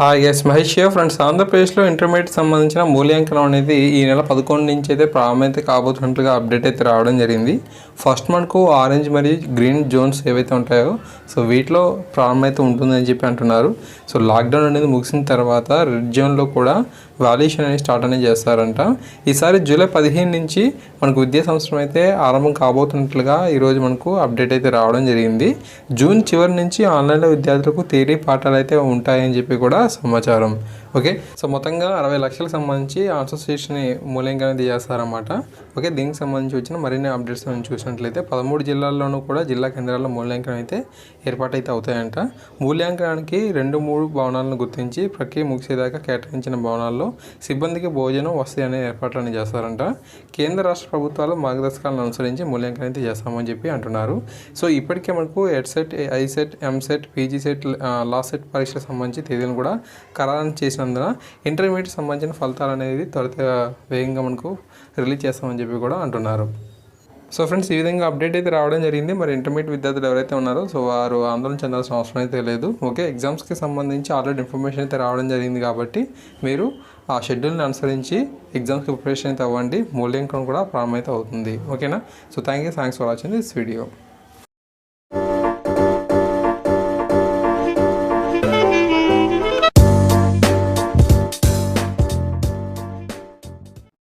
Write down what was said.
Hi S Mahesh friends ఆంధ్రప్రదేశ్లో intermediate సంబంధించిన మూల్యాంకనం అనేది ఈ నెల పదకొండు నుంచి అయితే ప్రారంభమైతే కాబోతున్నట్లుగా అప్డేట్ అయితే రావడం జరిగింది. ఫస్ట్ మనకు ఆరెంజ్ మరియు గ్రీన్ జోన్స్ ఏవైతే ఉంటాయో సో వీటిలో ప్రారంభమైతే ఉంటుందని చెప్పి అంటున్నారు. సో లాక్డౌన్ అనేది ముగిసిన తర్వాత రెడ్ జోన్లో కూడా వాల్యుయేషన్ అనేది స్టార్ట్ అనేది చేస్తారంట. ఈసారి జూలై పదిహేను నుంచి మనకు విద్యా సంవత్సరం అయితే ఆరంభం కాబోతున్నట్లుగా ఈరోజు మనకు అప్డేట్ అయితే రావడం జరిగింది. జూన్ చివరి నుంచి ఆన్లైన్లో విద్యార్థులకు థియరీ పాఠాలు అయితే ఉంటాయని చెప్పి కూడా సమాచారం. ఓకే? సో మొత్తంగా అరవై లక్షలకు సంబంధించి ఆన్సర్ షీట్స్ని మూల్యాంకనం అనేది చేస్తారన్నమాట. ఓకే? దీనికి సంబంధించి వచ్చిన మరిన్ని అప్డేట్స్ మనం చూసినట్లయితే పదమూడు జిల్లాల్లోనూ కూడా జిల్లా కేంద్రాల్లో మూల్యాంకనం అయితే ఏర్పాటైతే అవుతాయంట. మూల్యాంకనానికి రెండు మూడు భవనాలను గుర్తించి ప్రక్రియ ముగిసేదాకా కేటాయించిన భవనాల్లో సిబ్బందికి భోజనం వసతి అనే ఏర్పాట్లను చేస్తారంట. కేంద్ర రాష్ట్ర ప్రభుత్వాలు మార్గదర్శకాలను అనుసరించి మూల్యాంకనం అయితే చేస్తామని చెప్పి అంటున్నారు. సో ఇప్పటికే మనకు EdCET ICET EAMCET PG CET law CET పరీక్షలకు సంబంధించి తేదీలను కూడా ఖరారు చేసినందున ఇంటర్మీడియట్ సంబంధించిన ఫలితాలు అనేది త్వరిత వేగంగా మనకు రిలీజ్ చేస్తామని చెప్పి కూడా అంటున్నారు. సో ఫ్రెండ్స్ ఈ విధంగా అప్డేట్ అయితే రావడం జరిగింది. మరి ఇంటర్మీడియట్ విద్యార్థులు ఎవరైతే ఉన్నారో సో వారు ఆందోళన చెందాల్సిన అవసరం అయితే లేదు. ఓకే ఎగ్జామ్స్కి సంబంధించి ఆల్రెడీ ఇన్ఫర్మేషన్ అయితే రావడం జరిగింది కాబట్టి మీరు ఆ షెడ్యూల్ని అనుసరించి ఎగ్జామ్స్కి ప్రిపరేషన్ అయితే అవ్వండి. మూల్యాంకనం కూడా ప్రారంభమైతే అవుతుంది. ఓకేనా? So thank you thanks for watching this video.